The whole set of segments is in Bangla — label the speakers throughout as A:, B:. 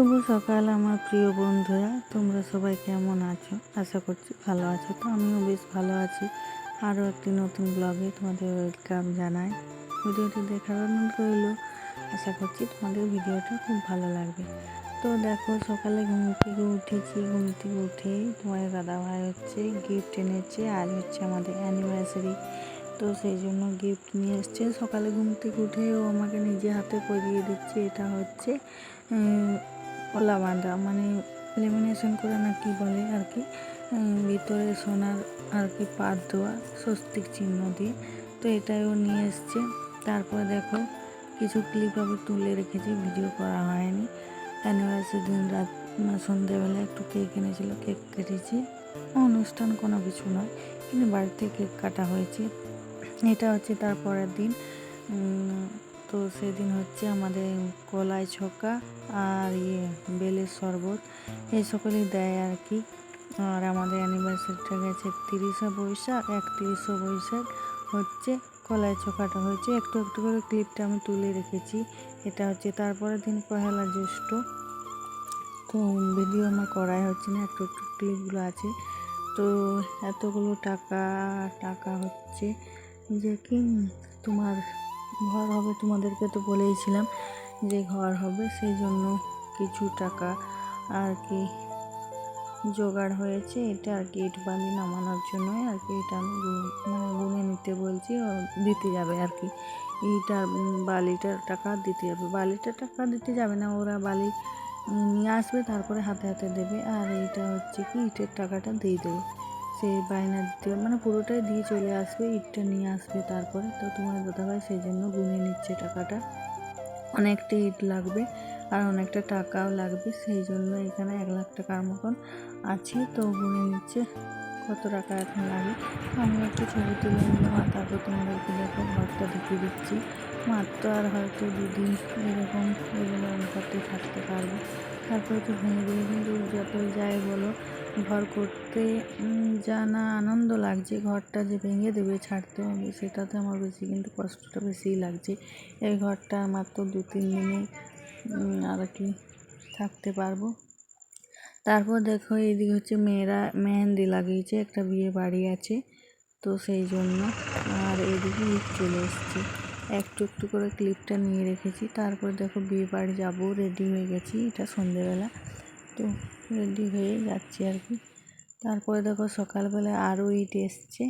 A: শুভ সকাল আমার প্রিয় বন্ধুরা। তোমরা সবাই কেমন আছো? আশা করছি ভালো আছো। তো আমিও বেশ ভালো আছি। আরও একটি নতুন ব্লগে তোমাদের ওয়েলকাম জানাই। ভিডিওটি দেখার অনুরোধ রইল। আশা করছি তোমাদের ভিডিওটা খুব ভালো লাগবে। তো দেখো, সকালে ঘুম থেকে উঠেছি। ঘুম থেকে উঠেই তোমার দাদা ভাই হচ্ছে গিফট এনেছে। আজ হচ্ছে আমাদের অ্যানিভার্সারি তো সেই জন্য গিফট নিয়ে এসছে। সকালে ঘুম থেকে উঠে ও আমাকে নিজে হাতে করিয়ে দিচ্ছে। এটা হচ্ছে কলা বাঁধা মানে লেমিনেশন করে না কি বলে আর কি ভিতরে সোনার আর কি পাত দেওয়া, স্বস্তিক চিহ্ন দিয়ে। তো এটাই ও নিয়ে এসছে। তারপর দেখো, কিছু ক্লিপ আমি তুলে রেখেছি ভিডিও করা হয়নি। অ্যানিভার্সারি দিন রাত মানে সন্ধ্যেবেলা একটু কেক এনেছিল কেক কেটেছি। অনুষ্ঠান কোনো কিছু নয়, কিন্তু বাড়িতে কেক কাটা হয়েছে। এটা হচ্ছে তার পরের দিন তো সেদিন হচ্ছে আমাদের কলাই ছকা আর ইয়ে বেলের শরবত, এই সকলেই দেয় আর কি। আর আমাদের অ্যানিভার্সারিটা গেছে তিরিশে বৈশাখ, একত্রিশে বৈশাখ হচ্ছে কলাই ছকাটা হয়েছে। একটু একটু করে ক্লিপটা আমি তুলে রেখেছি। এটা হচ্ছে তারপরের দিন পহেলা জ্যৈষ্ঠ। তো ভিডিও আমার করাই হচ্ছে না, একটু একটু ক্লিপগুলো আছে। তো এতগুলো টাকা টাকা হচ্ছে যে কি তোমার ঘর হবে তোমাদেরকে তো বলেইছিলাম যে ঘর হবে সেই জন্য কিছু টাকা আর কি জোগাড় হয়েছে। এটা আর কি ইট বালি নামানোর জন্যই আর কি এটা আমি মানে গুনে নিতে বলছি দিতে যাবে আর কি। ইটার উম, বালিটার টাকা দিতে যাবে। বালিটার টাকা দিতে যাবে না ওরা বালি নিয়ে আসবে তারপরে হাতে হাতে দেবে। আর এইটা হচ্ছে কি ইটের টাকাটা দিয়ে দেবে। সেই বায়না দিতে মানে পুরোটাই দিয়ে চলে আসবে, ইটটা নিয়ে আসবে তারপরে। তো তোমার দাদাভাই সেই জন্য গুনে নিচ্ছে টাকাটা। অনেকটা ইট লাগবে আর অনেকটা টাকাও লাগবে সেই জন্য এখানে এক লাখ টাকার মতন আছে। তো গুনে নিচ্ছে, কত টাকা এখন লাগে? আমি একটু ছবি তুলে নিলাম আর তারপর তোমাদেরকে দেখো, ঘরটা ঢুকে দিচ্ছি। মাত্র আর হয়তো দুদিন এরকম এগুলো ঘরতে থাকতে পারব তারপরে তো ভেঙে দেবে কিন্তু যতই যাই বলো ঘর করতে যা না আনন্দ লাগছে, ঘরটা যে ভেঙে দেবে, ছাড়তে হবে সেটাতে আমার বেশি, কিন্তু কষ্টটা বেশিই লাগছে। এই ঘরটা মাত্র দু তিন দিনে আর কি থাকতে পারব। তারপর দেখো, এইদিকে হচ্ছে মেয়েরা মেহেন্দি লাগিয়েছে, একটা বিয়ে বাড়ি আছে, তো সেই জন্য আর এইদিকে ঈদ চলে এসছে। একটু একটু করে ক্লিপটা নিয়ে রেখেছি। তারপর দেখো, বিয়ে বাড়ি যাব রেডি হয়ে গেছি, এটা সন্ধেবেলা। তো রেডি হয়ে যাচ্ছি আর কি। তারপরে দেখো সকালবেলা আরও ইট এসছে।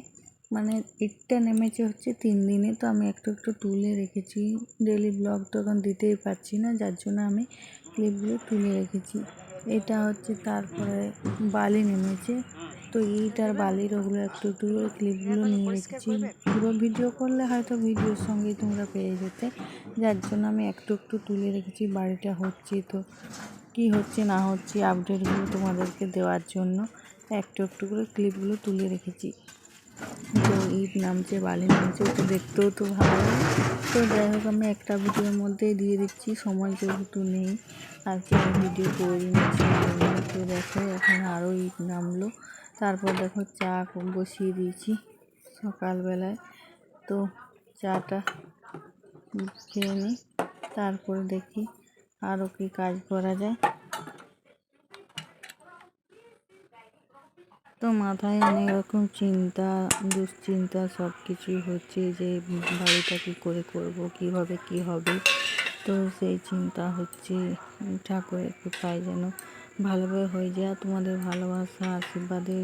A: মানে ইটটা নেমেছে হচ্ছে তিন দিনে তো আমি একটু একটু তুলে রেখেছি। ডেলি ব্লগ তো এখন দিতেই পারছি না যার জন্য আমি ক্লিপগুলো তুলে রেখেছি। এটা হচ্ছে তারপরে বালি নেমেছে। তো ইট আর বালির ওগুলো একটু একটু ক্লিপগুলো নিয়ে রেখেছি। পুরো ভিডিও করলে হয়তো ভিডিওর সঙ্গেই তোমরা পেয়ে যেতে। যার জন্য আমি একটু একটু তুলে রেখেছি বাড়িটা হচ্ছে তো। কি হচ্ছে, না হচ্ছে আপডেটগুলো তোমাদেরকে দেওয়ার জন্য একটু একটু করে ক্লিপগুলো তুলে রেখেছি। তো ইট নামছে, বালি নামছে ওটা দেখতেও তো ভালো লাগে। তো যাই হোক, আমি একটা ভিডিওর মধ্যেই দিয়ে দিচ্ছি, সময় যেহেতু নেই। আজকে আমি ভিডিও করে নিচ্ছি তো দেখো, এখন আরও ইট নামলো। তারপর দেখো, চা বসিয়ে দিয়েছি সকালবেলায়। তো চাটা খেয়ে নিই, তারপরে দেখি আরও কি কাজ করা যায়? তো মাথায় অনেক রকম চিন্তা, দুশ্চিন্তা সব কিছুই হচ্ছে যে বাড়িটা কী করে করব, কীভাবে কি হবে? তো সেই চিন্তা হচ্ছে ঠাকুরের কৃপায় যেন ভালোভাবে হয়ে যায় তোমাদের ভালোবাসা আশীর্বাদে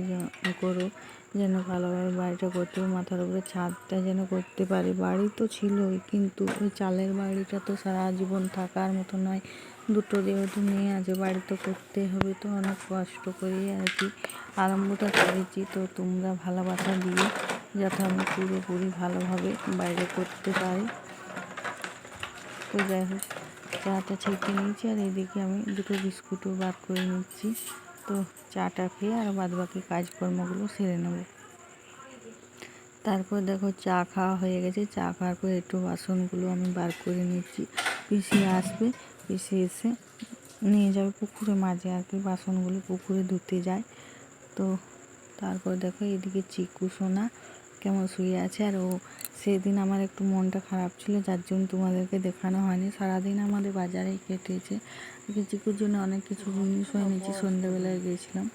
A: করো, যেন ভালোভাবে বাড়িটা করতে মাথার উপরে ছাদটা যেন করতে পারি। বাড়ি তো ছিলই, কিন্তু ওই চালের বাড়িটা তো সারা জীবন থাকার মতো নয়। দুটো যেহেতু মেয়ে আছে, বাড়ি তো করতে হবে তো অনেক কষ্ট করে আর কি। আরম্ভটা করেছি তো তোমরা ভালোবাসা দিয়ে যাতে আমি পুরোপুরি ভালোভাবে বাইরে করতে পারি। তো যাই হোক। চাটা ছেঁকে নিয়েছি আর এদিকে আমি দুটো বিস্কুটও বার করে নিচ্ছি। তো চাটা খেয়ে আর বাদ বাকি কাজকর্মগুলো সেরে নেব। তারপর দেখো চা খাওয়া হয়ে গেছে। চা খাওয়ার পর একটু বাসনগুলো আমি বার করে নিচ্ছি। পিসি আসবে, পিসি এসে নিয়ে যাবে পুকুরে। মাঝে আর কি বাসনগুলো পুকুরে ধুতে যায়। তো তারপর দেখো এদিকে চিকু সোনা কেমন শুয়ে আছে আর ও সেদিন আমার একটু মনটা খারাপ ছিল, যার জন্য তোমাদেরকে দেখানো হয়নি। সারাদিন আমাদের বাজারেই কেটেছে। চিকুর জন্য অনেক কিছু জিনিস এনেছি সন্ধ্যেবেলায় গিয়েছিলাম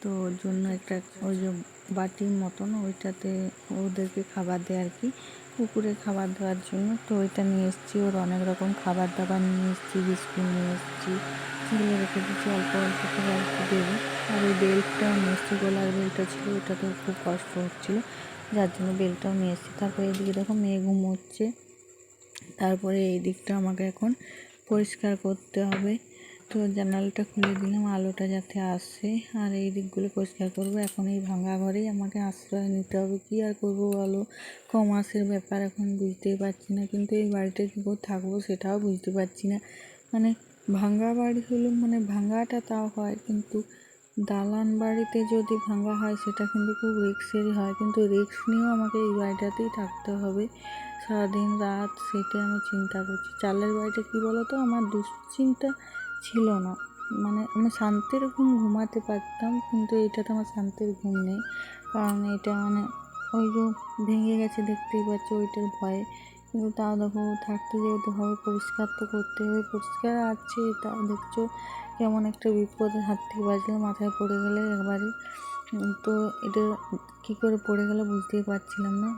A: তো ওর জন্য একটা, ওই যে বাটির মতন ওইটাতে ওদেরকে খাবার দেয় আর কি কুকুরে খাবার দেওয়ার জন্য। তো ওইটা নিয়ে এসেছি, ওর অনেক রকম খাবার দাবার নিয়ে এসেছি, বিস্কুট নিয়ে এসেছি। সেগুলো রেখে দিচ্ছি অল্প অল্প করে আর কি দেবো। আর ওই নিয়ে এসেছি গলার বেল্টটা ছিল ওটাতে খুব কষ্ট হচ্ছিল। যার জন্য বেল্টটাও নিয়ে এসেছি। তারপরে এদিকে দেখো মেয়ে ঘুমোচ্ছে। তারপরে এই দিকটা আমাকে এখন পরিষ্কার করতে হবে। তো জানালাটা খুলে দিলাম, আলোটা যাতে আসে। আর এই দিকগুলো পরিষ্কার করব। এখন এই ভাঙা ঘরেই আমাকে আশ্রয় নিতে হবে। কি আর করব বলো? ক মাসের ব্যাপার এখন বুঝতেই পারছি না। কিন্তু এই বাড়িটা কী করে থাকব সেটাও বুঝতে পারছি না। মানে ভাঙা বাড়ি হলে মানে ভাঙাটা তাও হয়, কিন্তু দালান বাড়িতে যদি ভাঙা হয়, সেটা কিন্তু খুব রিক্সেরই হয়। কিন্তু রিক্স নিয়েও আমাকে এই বাড়িটাতেই থাকতে হবে। সারাদিন রাত সেটাই আমি চিন্তা করছি। চালের বাড়িটা কী বলো তো আমার দুশ্চিন্তা ছিল না। মানে আমি শান্তির ঘুম ঘুমাতে পারতাম, কিন্তু এইটাতে আমার শান্তির ঘুম নেই। কারণ এটা মানে ওই যে ভেঙে গেছে, দেখতেই পাচ্ছ ওইটার ভয়ে। কিন্তু তাও দেখো, থাকতে যেহেতু হবে, পরিষ্কার তো করতে হবে। পরিষ্কার আছে তাও দেখছ। কেমন একটা বিপদের হাত থেকে বাঁচলে মাথায় পড়ে গেলে একবারে। তো এটা কী করে পড়ে গেলে বুঝতেই পারছিলাম না।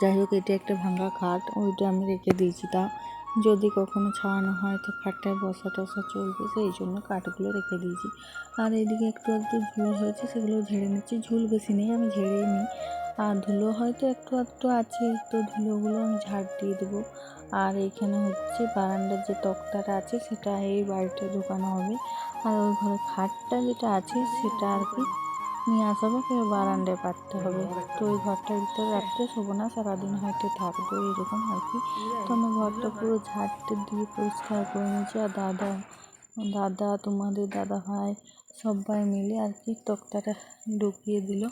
A: যাই হোক, এটা একটা ভাঙা খাট, ওইটা আমি রেখে দিয়েছি। তা যদি কখনো ছাড়ানো হয় তো খাটটায় বসা টসা চলবে, সেই জন্য কাঠগুলো রেখে দিয়েছি। আর এদিকে একটু একটু ঝুল হয়েছে, সেগুলো ঝেড়ে নিচ্ছি। ঝুল বেশি নেই, আমি ঝেড়েই নিই। আর ধুলো হয়তো একটু একটু আছে, তো ধুলোগুলো আমি ঝাড় দিয়ে দেবো। আর এখানে হচ্ছে বারান্দার যে তক্তাটা আছে, সেটা এই বাড়িতে ঢোকানো হবে। আর ওই ঘরে খাটটা যেটা আছে, সেটা আর কি নিয়ে আসা হবে বারান্দায় পাততে হবে। তো ওই ঘরটার ভিতরে রাখতে শোবো না সারাদিন হয়তো থাকবে, এরকম আর কি। তো আমি ঘরটা পুরো ঝাড়তে দিয়ে পরিষ্কার করে নিয়েছি। আর দাদা দাদা, তোমাদের দাদা ভাই সবাই মিলে আর কি তক্তাটা ঢুকিয়ে দিল।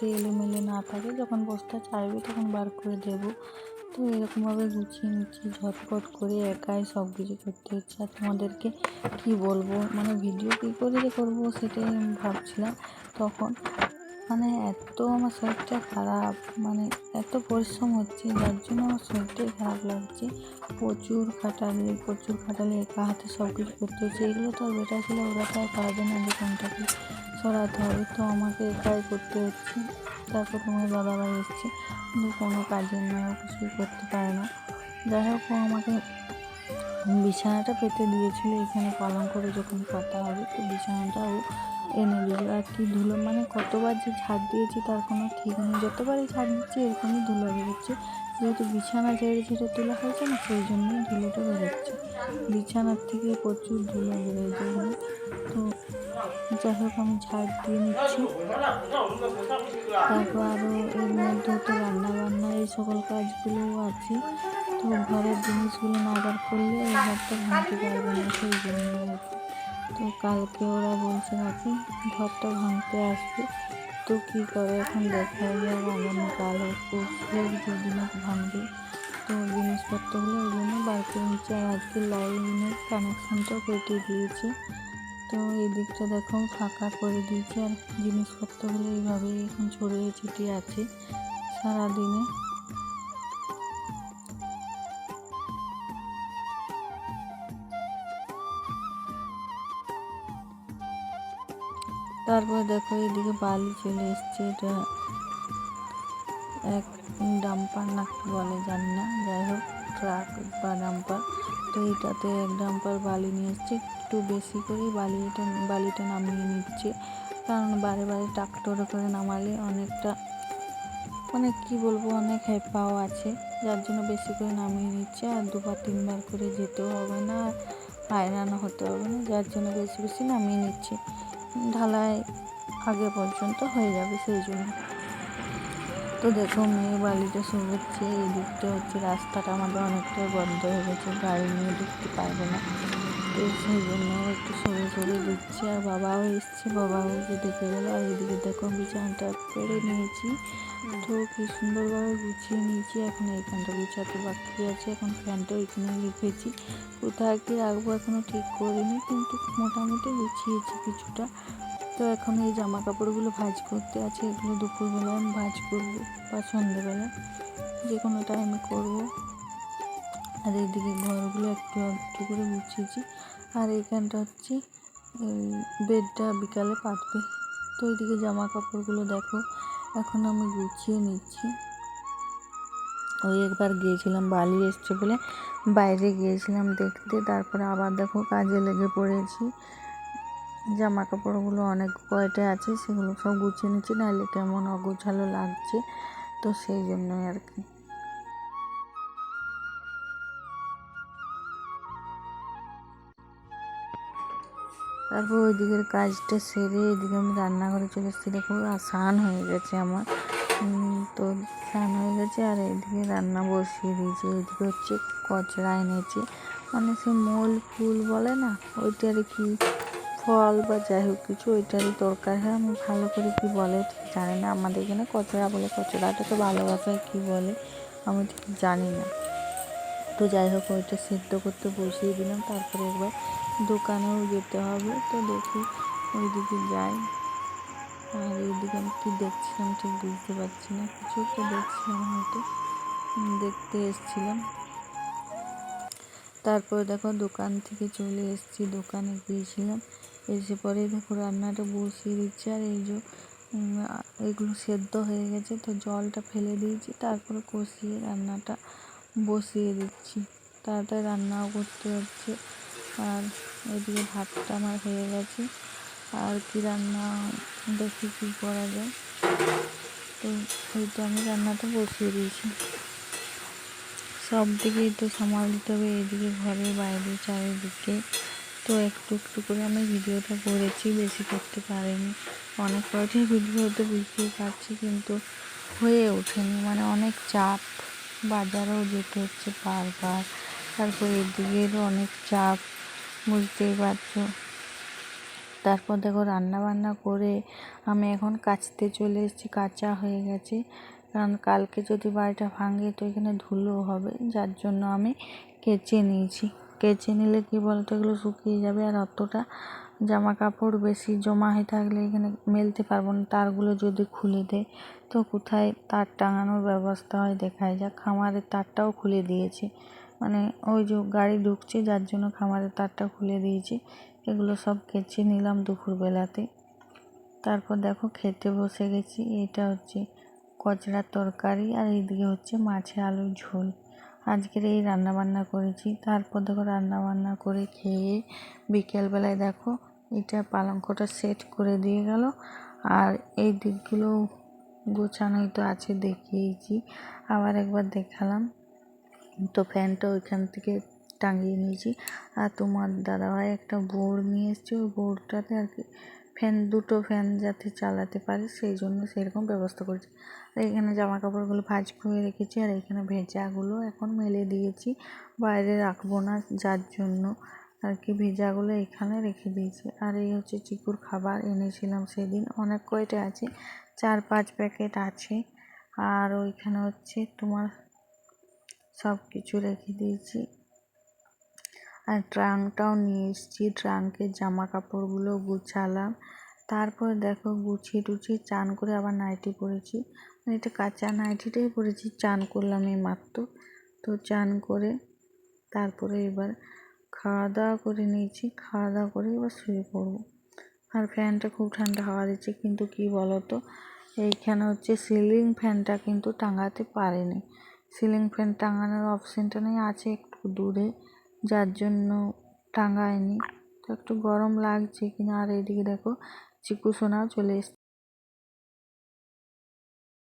A: যাতে এলোমেলো না থাকে, যখন বস্তা ছাড়বে তখন বার করে দেব। তো এরকমভাবে গুছিয়ে নিচ্ছি ঝটপট করে একাই সব কিছু করতে হচ্ছে। আর তোমাদেরকে কী বলব? মানে ভিডিও কী করে যে করব সেটাই আমি ভাবছিলাম। তখন মানে এত আমার শরীরটা খারাপ মানে এত পরিশ্রম হচ্ছে, যার জন্য আমার শরীরটাই খারাপ লাগছে। প্রচুর খাটালি প্রচুর খাটালি একা হাতে সব কিছু করতে হচ্ছে। এগুলো তো আর বেটা ছিল, ওরা তো আর পারবে না দোকানটাকে। সরাতে হবে তো আমাকে একাই করতে হচ্ছে। তারপর তোমার দাদাভাই এসছে। কিন্তু কোনো কাজের ও কিছুই করতে পারে না। যাই হোক, ও আমাকে বিছানাটা পেতে দিয়েছিল। এখানে পালন করে যখন পাতা হবে, তো বিছানাটা ও এনে দিল আর কি ধুলো মানে কতবার যে ঝাড় দিয়েছি, তার কোনো ঠিক নেই। যতবারই ঝাড় দিচ্ছি, এরকমই ধুলো বেরোচ্ছে। যেহেতু বিছানা ঝেড়ে ঝেড়ে তোলা হয়েছে না, সেই জন্যই ধুলোটা বেরোচ্ছে। বিছানার থেকে প্রচুর ধুলো বেরোয় তো যাই হোক আমি ঝাড় দিয়ে নিচ্ছি। তারপর আরও এর মধ্যে তো রান্না বান্না এই সকল কাজগুলোও আছে। তো ঘরের জিনিসগুলো না বার করলে এই ঘরটা ভাঙতে পারবে না, সেই জন্য তো কালকে ওরা বলছে নাকি ঘরটা ভাঙতে আসবে। তো কী করে এখন দেখা যায় আগামীকাল পরশু যেদিন ভাঙবে। তো জিনিসপত্রগুলো ওই জন্য নিচ্ছে আর আজকে লাইনের কানেকশানটাও কেটে দিয়েছে। তো এই দিকটা দেখো ফাঁকা করে দিয়েছে আর জিনিসপত্রগুলো এইভাবেই এখন ছড়িয়ে ছিটিয়ে আছে সারাদিনে। তারপর দেখো এদিকে বালি চলে এসছে, এটা এক ডাম্পার না কি বলে জানি না, যাই হোক, ট্রাক বা ডাম্পার। তো এটাতে এক ডাম্পার বালি নিয়ে এসছে। একটু বেশি করে বালিটা বালিটা নামিয়ে নিচ্ছে। কারণ বারে বারে ট্রাক্টরে করে নামালে অনেকটা মানে কি বলব, অনেক হেপাও আছে। যার জন্য বেশি করে নামিয়ে নিচ্ছে আর দুবার, তিনবার করে যেতেও হবে না হায়রানো হতে হবে না। যার জন্য বেশি বেশি নামিয়ে নিচ্ছে। ঢালাই আগে পর্যন্ত হয়ে যাবে সেই জন্য। তো দেখো, মেয়ে বালিটা শুভেচ্ছে এই দিকটা হচ্ছে রাস্তাটা আমাদের অনেকটাই বন্ধ হয়ে গেছে। গাড়ি নিয়ে ঢুকতে পারবে না। তো সেই জন্য একটু সরে সরে দিচ্ছে। আর বাবাও এসছে, বাবাও যে দেখে গেল। আর এদিকে দেখো বিছানাটা পেরে নিয়েছি। তো কি সুন্দরভাবে গুছিয়ে নিয়েছি। এখন এইখানটা গুছাতে বাকি আছে। এখন ফ্যানটা ওইখানে রেখেছি। কোথায় কি রাখব এখনও ঠিক করিনি, কিন্তু মোটামুটি গুছিয়েছি কিছুটা। তো এখন এই জামা কাপড়গুলো ভাঁজ করতে আছে। এগুলো দুপুরবেলা আমি ভাঁজ করব বা সন্ধ্যেবেলা। যে কোনো টাইমে করব। আর এইদিকে ঘরগুলো একটু একটু করে গুছিয়েছি। আর এইখানটা হচ্ছে বেডটা বিকালে পাতবে। তো এইদিকে জামা কাপড়গুলো দেখো, এখন আমি গুছিয়ে নিচ্ছি। ওই একবার গিয়েছিলাম, বালি এসছে বলে বাইরে গিয়েছিলাম দেখতে, তারপরে আবার দেখো কাজে লেগে পড়েছি। জামা কাপড়গুলো অনেক কয়টা আছে, সেগুলো সব গুছিয়ে নিচ্ছি নাহলে কেমন অগোছালো লাগছে। তো সেই জন্যই আর কি। তারপর ওই দিকের কাজটা সেরে এদিকে আমি রান্নাঘরে চলে এসেছি। দেখো আর স্নান হয়ে গেছে আমার। তো স্নান হয়ে গেছে আর এদিকে রান্না বসিয়ে দিয়েছি। এদিকে হচ্ছে কচড়া এনেছে। মানে সে মোল ফুল বলে না ওইটারই কি ফল বা যাই হোক কিছু, ওইটারই দরকার হয়। আমি ভালো করে কি বলে ঠিক জানি না। আমাদের এখানে কচড়া বলে, কচড়াটা তো ভালো ভাষায় কী বলে আমি ঠিক জানি না। তো যাই হোক, ওইটা সিদ্ধ করতে বসিয়ে দিলাম। তারপরে একবার দোকানেও যেতে হবে, তো দেখি ওইদিকে যাই। আর এইদিকে আমি কী দেখছিলাম ঠিক বুঝতে পারছি না, কিছু একটা দেখছিলাম হয়তো দেখতে এসছিলাম। তারপরে দেখো দোকান থেকে চলে এসেছি, দোকানে গিয়েছিলাম, এসে পরে দেখো রান্নাটা বসিয়ে দিচ্ছি। আর এই যে এগুলো সেদ্ধ হয়ে গেছে, তো জলটা ফেলে দিয়েছি, তারপরে কষিয়ে রান্নাটা বসিয়ে দিচ্ছি। তাড়াতাড়ি রান্নাও করতে হচ্ছে। আর এদিকে ভাতটা আমার হয়ে গেছে। আর কি রান্না দেখি কী করা যায়। তো এইটা আমি রান্নাটা বসিয়ে দিয়েছি। সব দিকেই তো সামাল দিতে হবে, এদিকে ঘরে, বাইরে, চারিদিকে। তো একটু একটু করে আমি ভিডিওটা করেছি, বেশি করতে পারিনি। অনেক কয়টাই ভিডিও হতে বুঝতেই পারছি, কিন্তু হয়ে ওঠেনি। মানে অনেক চাপ, বাজারেও যেতে হচ্ছে বারবার। তারপর এদিকেরও অনেক চাপ। বুঝতেই পারছ। তারপর দেখো রান্না বান্না করে আমি এখন কাচতে চলে এসেছি, কাঁচা হয়ে গেছে। কারণ কালকে যদি বাড়িটা ভাঙে তো এখানে ধুলো হবে, যার জন্য আমি কেচে নিয়েছি। কেচে নিলে কি বলতো, এগুলো শুকিয়ে যাবে আর অতটা জামা কাপড় বেশি জমা হয়ে থাকলে এখানে মেলতে পারব না। তারগুলো যদি খুলে দেয় তো কোথায় তার টাঙানোর ব্যবস্থা হয় দেখায় যাক। খামারের তারটাও খুলে দিয়েছে। মানে ওই যে গাড়ি ঢুকছে, যার জন্য খামারের তারটা খুলে দিয়েছে। এগুলো সব কেচে নিলাম দুপুরবেলাতে। তারপর দেখো খেতে বসে গেছি। এটা হচ্ছে কচড়ার তরকারি আর এইদিকে হচ্ছে মাছের আলুর ঝোল। আজকের এই রান্না বান্না করেছি। তারপর দেখো রান্না বান্না করে খেয়ে বিকেলবেলায় দেখো এটা পালঙ্কটা সেট করে দিয়ে গেল। আর এই দিকগুলো গোছানোই তো আছে, দেখিয়েছি। আবার একবার দেখালাম। তো ফ্যানটা ওইখান থেকে টাঙিয়ে নিয়েছি। আর তোমার দাদাভাই একটা বোর্ড নিয়ে এসছে, ওই বোর্ডটাতে আর কি ফ্যান, দুটো ফ্যান যাতে চালাতে পারে, সেই জন্য সেরকম ব্যবস্থা করেছি। আর এখানে জামা কাপড়গুলো ভাঁজ করে রেখেছি, আর এখানে ভেজাগুলো এখন মেলে দিয়েছি। বাইরে রাখব না, যার জন্য আর কি ভেজাগুলো এখানে রেখে দিয়েছি। আর এই হচ্ছে চিকুর খাবার এনেছিলাম সেদিন, অনেক কয়টা আছে, চার পাঁচ প্যাকেট আছে। আর ওইখানে হচ্ছে তোমার সব কিছু রেখে দিয়েছি। আর ট্রাঙ্কটাও নিয়ে এসেছি। ট্রাঙ্কে জামা কাপড়গুলো গুছালাম। তারপর দেখো গুছিয়ে টুছিয়ে চান করে আবার নাইটি পরেছি। মানে এটা কাঁচা নাইটিটাই পরেছি, চান করলাম এই মাত্র। তো চান করে তারপরে এবার খাওয়া দাওয়া করে নিয়েছি। খাওয়া দাওয়া করে এবার শুয়ে পড়ব। আর ফ্যানটা খুব ঠান্ডা হাওয়া দিচ্ছে, কিন্তু কি বলো তো এইখানে হচ্ছে সিলিং ফ্যানটা কিন্তু টাঙাতে পারেনি। সিলিং ফ্যান টাঙানোর অপশানটা নেই, আছে একটু দূরে, যার জন্য টাঙায়নি। তো একটু গরম লাগছে কিনা, আর এইদিকে দেখো, চিকু সোনাও চলে এসছে।